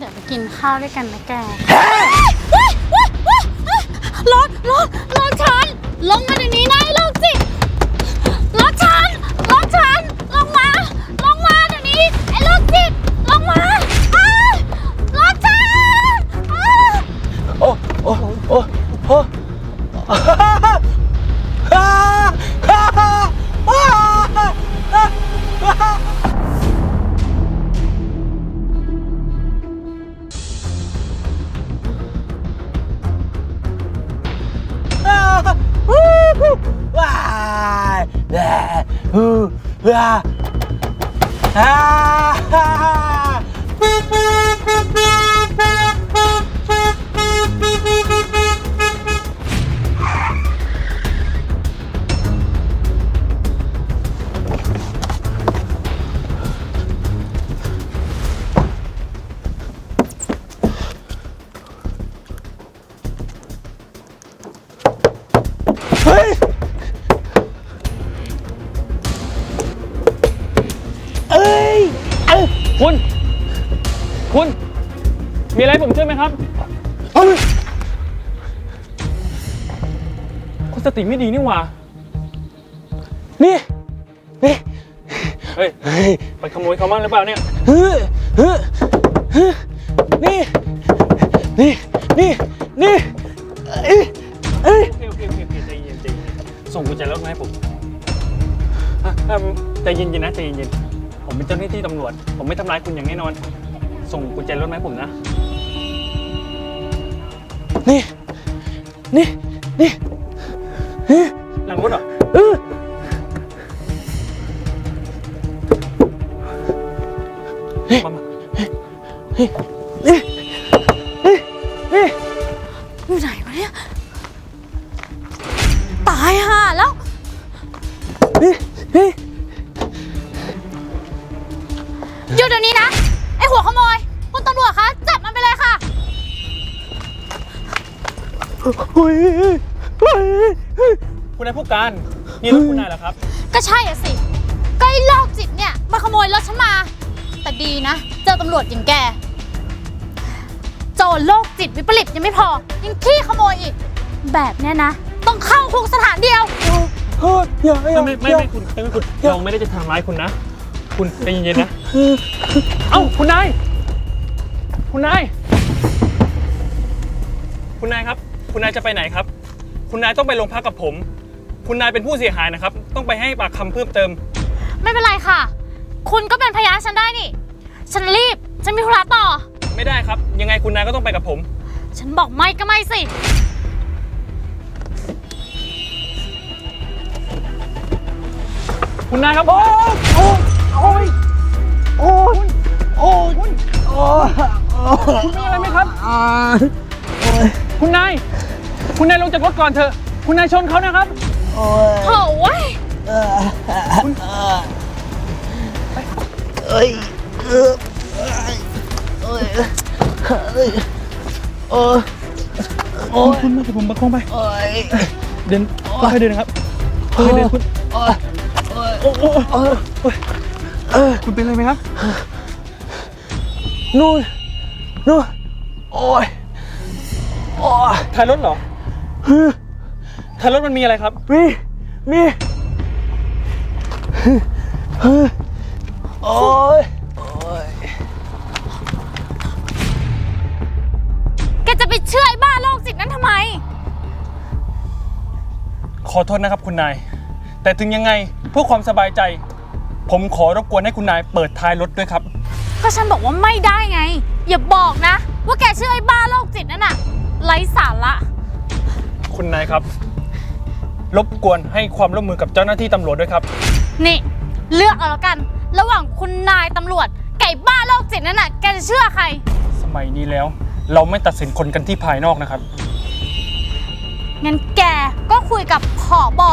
เดี๋ยวไปกินข้าวด้วยกันนะแกรถรถรถฉัน ลงมาเดี๋ยวนี้นะไอ้โรคจิตรถฉันรถฉัน ลงมา ลงมาเดี๋ยวนี้ ไอ้โรคจิตลงมาอ้ารถฉันอ้าโอ้โอ้โอ้โอ้ ว้าฮ่ คุณ คุณ มีอะไรให้ผมช่วยไหมครับเอ้ยคุณสติไม่ดีนี่หว่า นี่ นี่ เฮ้ย เฮ้ย ไปขโมยเขามั่งหรือเปล่าเนี่ย เฮ้ยเฮ้ยำร้ายคุณอย่างแน่นอน ส่งกุญแจรถมาให้ผมนะ นี่ นี่ นี่เฮ้ยหลังรถเหรอ เออมามา เดี๋ยวนี้นะ ไอหัวขโมย คุณตำรวจคะ จับมันไปเลยค่ะเฮ้ยเฮ้ยเฮ้ยเฮ้ยคุณนายผู้การ นี่รถคุณนายเหรอครับ ก็ใช่อะสิก็ไอ้โรคจิตเนี่ยมาขโมยรถฉันมา แต่ดีนะ เจอตำรวจอย่างแก โจรโรคจิตวิปริตยังไม่พอ ยังขี้ขโมยอีก แบบเนี้ยนะ ต้องเข้าคุกสถานเดียว เฮ้ยอย่าอย่าไม่ไม่อย่าไม่คุณไม่ไม่คุณอย่าเราไม่ได้จะทำร้ายคุณนะ คุณใจเย็นๆนะ เอ้าคุณนาย คุณนาย คุณนายครับ คุณนายจะไปไหนครับ คุณนายต้องไปโรงพักกับผม คุณนายเป็นผู้เสียหายนะครับ ต้องไปให้ปากคำเพิ่มเติม ไม่เป็นไรค่ะ คุณก็เป็นพยานฉันได้นี่ ฉันรีบ ฉันมีธุระต่อ ไม่ได้ครับ ยังไงคุณนายก็ต้องไปกับผม ฉันบอกไม่ก็ไม่สิ คุณนายครับ โอ้ยโอ้ย โอ้ยโอ้ยโอ้ยคุณมีอะไรไหมครับ อ่าคุณนาย คุณนายลงจากรถก่อนเถอะ คุณนายชนเขานะครับ โอ้ยโถ่เว้ยเอ้ยเออเอ้ยเอ้ยโอ้ยโอ้ยคุณมาเดี๋ยวผมประคองไป โอ้ยเดินค่อยๆเดินนะครับค่อยๆเดินคุณโอ้ยโอ้ยโอ้ย เออ คุณเป็นอะไรไหมครับ นู่น นู่น โอ้ย โอ้ยท้ายรถเหรอท้ายรถมันมีอะไรครับ มี มีโอ้ยโอ้ย แกจะไปเชื่อไอ้บ้าโรคจิตนั้นทำไม ขอโทษนะครับคุณนาย แต่ถึงยังไงเพื่อความสบายใจ ผมขอรบกวนให้คุณนายเปิดท้ายรถด้วยครับ ก็ฉันบอกว่าไม่ได้ไง อย่าบอกนะ ว่าแกเชื่อไอ้บ้าโรคจิตนั่นน่ะไร้สาระ คุณนายครับ รบกวนให้ความร่วมมือกับเจ้าหน้าที่ตำรวจด้วยครับ นี่ เลือกเอาแล้วกัน ระหว่างคุณนายตำรวจไก่บ้าโรคจิตนั่นน่ะแกจะเชื่อใคร สมัยนี้แล้ว เราไม่ตัดสินคนกันที่ภายนอกนะครับ งั้นแกก็คุยกับผอบอ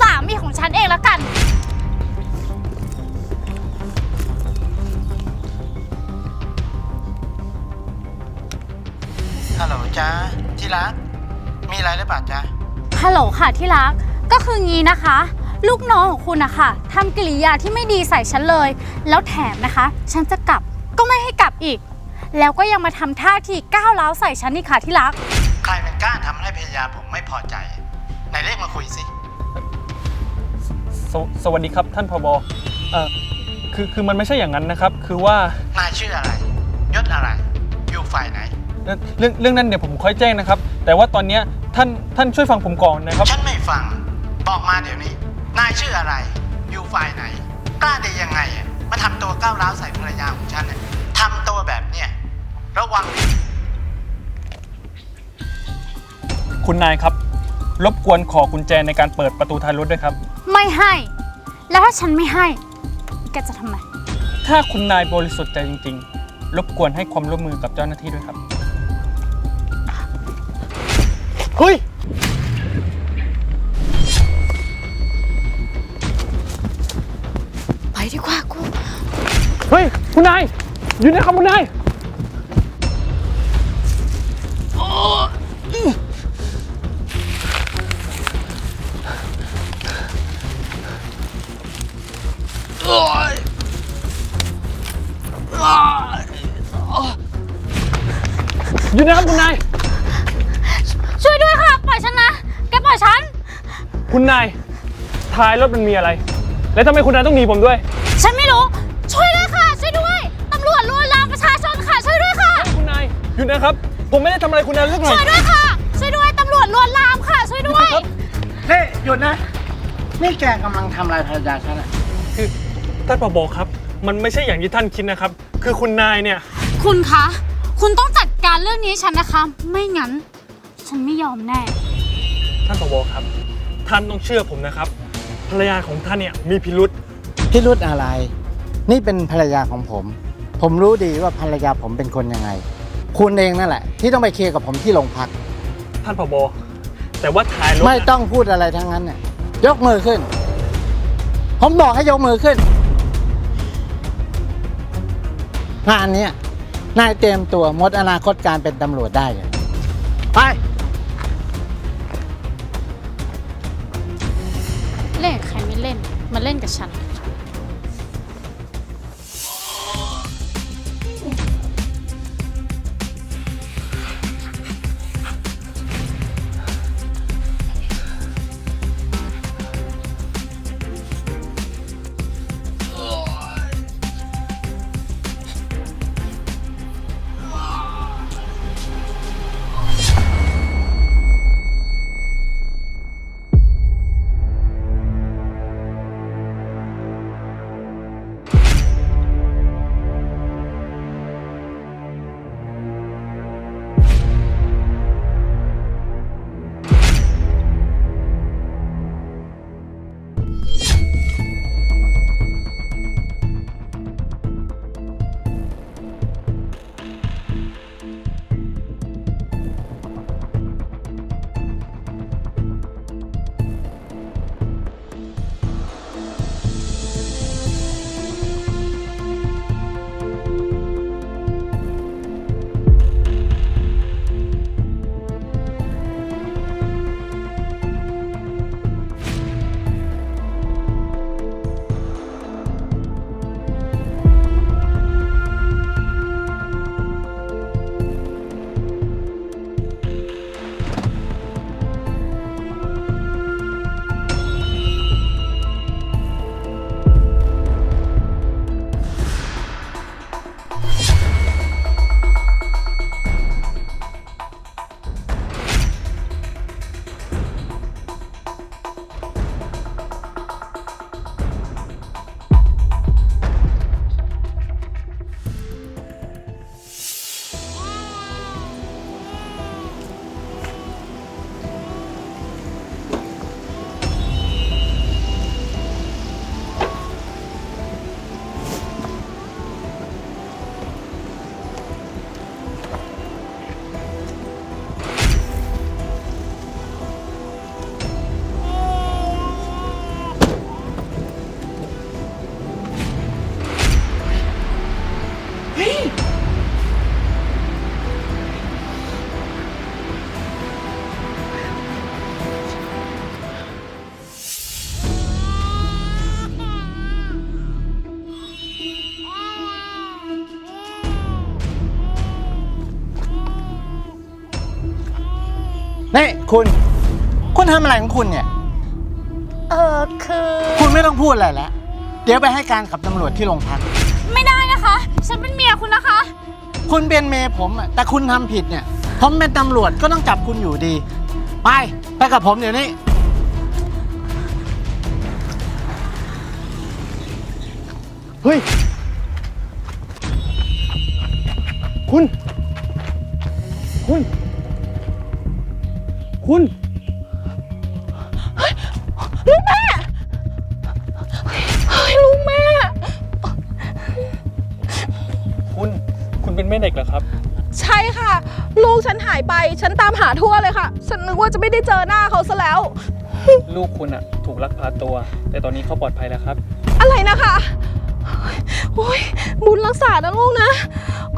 สามีของฉันเองแล้วกัน จ้าที่รักมีอะไรหรือเปล่าจ๊ะฮัลโหลค่ะที่รักก็คืองี้นะคะ ลูกน้องของคุณนะคะทำกิริยาที่ไม่ดีใส่ฉันเลย แล้วแถมนะคะ ฉันจะกลับก็ไม่ให้กลับอีก แล้วก็ยังมาทำท่าทีก้าวร้าวใส่ฉันนี่ค่ะที่รัก ใครเป็นกล้าทำให้ภรรยาผมไม่พอใจไหนเรียกมาคุยสิสวสวัสดีครับท่านผบเอ่อคือคือมันไม่ใช่อย่างนั้นนะครับ คือว่านายชื่ออะไร ยศอะไร อยู่ฝ่ายไหน เอ่อเรื่องเรื่องนั้นเดี๋ยวผมค่อยแจ้งนะครับ แต่ว่าตอนเนี้ยท่านท่านช่วยฟังผมก่อนนะครับ ฉันไม่ฟัง บอกมาเดี๋ยวนี้ นายชื่ออะไร อยู่ฝ่ายไหน กล้าได้ยังไงอะมาทำตัวก้าวร้าวใส่ภรรยาของฉันเนี่ยทำตัวแบบเนี้ยระวัง คุณนายครับ รบกวนขอกุญแจในการเปิดประตูท้ายรถด้วยครับ ไม่ให้ แล้วถ้าฉันไม่ให้ แกจะทำไม ถ้าคุณนายบริสุทธิ์ใจจริง ๆ รบกวนให้ความร่วมมือกับเจ้าหน้าที่ด้วยครับ เฮ้ย ไปดีกว่ากู เฮ้ย คุณนาย อยู่นะครับคุณนาย อยู่นะครับคุณนาย ช่วยด้วยค่ะ ป ล่อยฉันนะ แกปล่อยฉัน คุณนาย ท้ายรถมันมีอะไร แล้วทำไมคุณนายต้องหนีผมด้วย ฉันไม่รู้ ช่วยด้วยค่ะ ช่วยด้วย ตำรวจลวนลามประชาชนค่ะ ช่วยด้วยค่ะ คุณนาย หยุดนะครับ ผมไม่ได้ทำอะไรคุณนายสักหน่อยช่วยด้วยค่ะ ช่วยด้วย ตำรวจลวนลามค่ะ ช่วยด้วย เฮ้ยหยุดนะ นี่แกกำลังทำลายภรรยาฉันอะคือท่านผบครับ มันไม่ใช่อย่างที่ท่านคิดนะครับ คือคุณนายเนี่ย คุณคะ คุณต้องจัดการเรื่องนี้ให้ฉันนะคะ ไม่งั้น ฉันไม่ยอมแน่ ท่านผบครับ ท่านต้องเชื่อผมนะครับ ภรรยาของท่านเนี่ยมีพิรุษพิรุธอะไร นี่เป็นภรรยาของผม ผมรู้ดีว่าภรรยาผมเป็นคนยังไง คุณเองนั่นแหละ ที่ต้องไปเคลียร์กับผมที่โรงพัก ท่านผบแต่ว่าท้ายรถไม่น่ะต้องพูดอะไรทั้งนั้นเนี่ยยกมือขึ้น ผมบอกให้ยกมือขึ้น งานเนี้ยนายเตรียมตัวหมดอนาคตการเป็นตำรวจได้เลยไป ใครไม่เล่น มาเล่นกับฉัน นี่คุณ คุณทำอะไรของคุณเนี่ย เออคือ คุณไม่ต้องพูดอะไรแล้ว เดี๋ยวไปให้การกับตำรวจที่โรงพัก ไม่ได้นะคะ ฉันเป็นเมียคุณนะคะ คุณเป็นเมย์ผมอะแต่คุณทำผิดเนี่ย ผมเป็นตำรวจก็ต้องจับคุณอยู่ดี ไป ไปกับผมเดี๋ยวนี้ เฮ้ย คุณ คุณ คุณเฮ้ยลูกแม่ คุณ คุณเป็นแม่เด็กเหรอครับ ใช่ค่ะ ลูกฉันหายไป ฉันตามหาทั่วเลยค่ะ ฉันนึกว่าจะไม่ได้เจอหน้าเขาซะแล้ว ลูกคุณอะถูกลักพาตัว แต่ตอนนี้เขาปลอดภัยแล้วครับ อะไรนะคะโอ้ยบุญรักษานะลูกนะ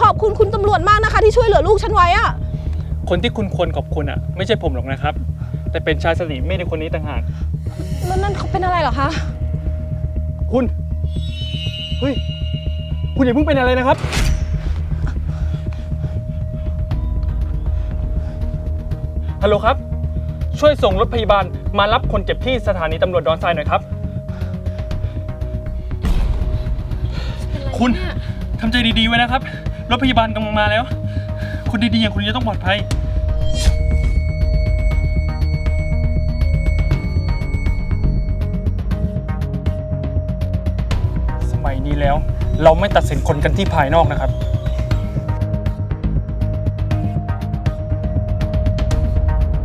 ขอบคุณคุณตำรวจมากนะคะ ที่ช่วยเหลือลูกฉันไว้อะ คนที่คุณควรขอบคุณอะไม่ใช่ผมหรอกนะครับ แต่เป็นชายสติไม่ในคนนี้ต่างหากแล้วนั่นเขาเป็นอะไรเหรอคะ คุณเฮ้ยคุณอย่าเพิ่งเป็นอะไรนะครับ ฮัลโหลครับ ช่วยส่งรถพยาบาลมารับคนเจ็บที่สถานีตำรวจดอนทรายหน่อยครับ คุณทำใจดีๆไว้นะครับ รถพยาบาลกำลังมาแล้ว คุณดีๆอย่างคุณจะต้องปลอดภัยสมัย นี้แล้ว เราไม่ตัดสินคนกันที่ภายนอกนะครับ